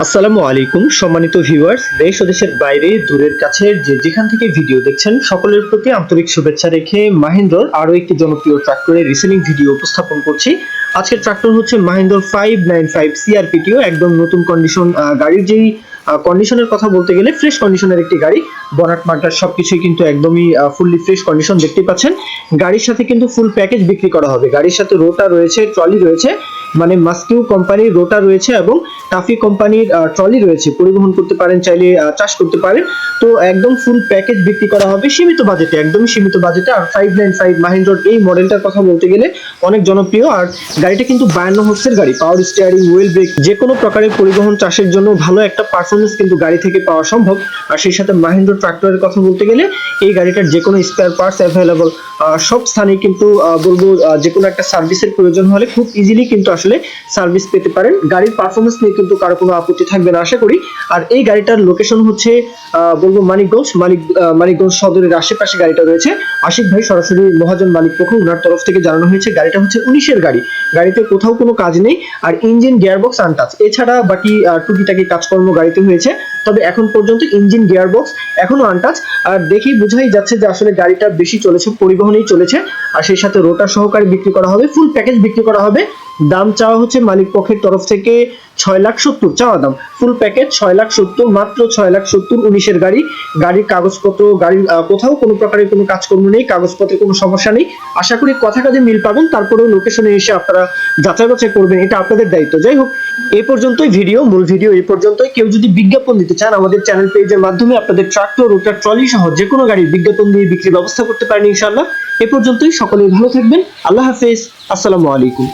আসসালামু আলাইকুম, সম্মানিত ভিউয়ার্স, দেশ ও দেশের বাইরে, দূরের কাছে যে যেখান থেকে ভিডিও দেখছেন, সকলের প্রতি আন্তরিক শুভেচ্ছা রেখে মাহিন্দ্রর আরও একটি জনপ্রিয় ট্রাক্টরের রিসেলিং ভিডিও উপস্থাপন করছি। আজকের ট্রাক্টর হচ্ছে মাহিন্দ্র ফাইভ নাইন ফাইভ সিআরপিটিও একদম নতুন কন্ডিশন গাড়ির যেই কন্ডিশনের কথা বলতে গেলে ফ্রেশ কন্ডিশনের একটি গাড়ি। বনাট মার্টার সবকিছুই কিন্তু একদমই ফুললি ফ্রেশ কন্ডিশন দেখতে পাচ্ছেন। গাড়ির সাথে কিন্তু ফুল প্যাকেজ বিক্রি করা হবে। গাড়ির সাথে রোটা রয়েছে ট্রলি রয়েছে। মানে মাস্কিউ কোম্পানির রোটা রয়েছে এবং টাফি কোম্পানির ট্রলি রয়েছে। পরিবহন করতে পারেন, চাইলে চাষ করতে পারেন। তো একদম ফুল প্যাকেজ বিক্রি করা হবে সীমিত বাজেটে একদমই সীমিত বাজেটে আর ফাইভ নাইন ফাইভ মাহিন্দ্রর এই মডেলটার কথা বলতে গেলে অনেক জনপ্রিয়। আর গাড়িটা কিন্তু বায়ান্ন হর্সের গাড়ি পাওয়ার স্টিয়ারিং হুইল ব্রেক যে কোনো প্রকারের পরিবহন চাষের জন্য ভালো একটা পারফরমেন্স কিন্তু গাড়ি থেকে পাওয়া সম্ভব। আর সেই সাথে মাহিন্দ্র ট্রাক্টরের কথা বলতে গেলে এই গাড়িটার যে কোনো স্পেয়ার পার্টস অ্যাভেলেবল সব স্থানে কিন্তু বলব যে কোনো একটা সার্ভিসের প্রয়োজন হলে খুব ইজিলি কিন্তু আসলে সার্ভিস পেতে পারেন। গাড়ির পারফরমেন্স নিয়ে কিন্তু কারও কোনো আপত্তি থাকবে না, আশা করি। আর এই গাড়িটার লোকেশন হচ্ছে বলব মানিকগঞ্জ, মানিক মানিকগঞ্জ সদরের আশেপাশে গাড়িটা রয়েছে। আশিক ভাই সরাসরি মহাজন মালিক পক্ষ ওনার তরফ থেকে জানানো হয়েছে গাড়িটা হচ্ছে উনিশের গাড়ি। গাড়িতে কোথাও কোনো কাজ নেই, আর ইঞ্জিন গিয়ারবক্স আনটাচ এছাড়া বাকি টুকিটাকি কাজকর্ম গাড়িতে হয়েছে, তবে এখন পর্যন্ত ইঞ্জিন গিয়ারবক্স এখনও আনটাচ আর দেখেই বোঝাই যাচ্ছে যে আসলে গাড়িটা বেশি চলেছে, পরিবহনেই চলেছে। আর সেই সাথে রোটার সহকারে বিক্রি করা হবে ফুল প্যাকেজ বিক্রি করা হবে। দাম চাওয়া হচ্ছে মালিক পক্ষের তরফ থেকে ছয় লাখ সত্তর, চাওয়া দাম। ফুল প্যাকেজ ছয় লাখ সত্তর, মাত্র ছয় লাখ সত্তর উনিশের গাড়ি। গাড়ির কাগজপত্র, গাড়ির কোথাও কোনো প্রকারের কোনো কাজকর্ম নেই, কাগজপত্রে কোনো সমস্যা নেই। আশা করি কথা কাজে মিল পাবেন, তারপরেও লোকেশনে এসে আপনারা যাচাই বাছাই করবেন, এটা আপনাদের দায়িত্ব। যাই হোক, এ পর্যন্তই ভিডিও মূল ভিডিও এই পর্যন্তই। কেউ যদি বিজ্ঞাপন দিতে চান, আমাদের চ্যানেল পেজের মাধ্যমে আপনাদের ট্রাক্টর রোটার ট্রলি সহ যে কোনো গাড়ির বিজ্ঞাপন দিয়ে বিক্রির ব্যবস্থা করতে পারেন ইনশাআল্লাহ। এ পর্যন্তই, সকলেই ভালো থাকবেন। আল্লাহ হাফেজ, আসসালামু আলাইকুম।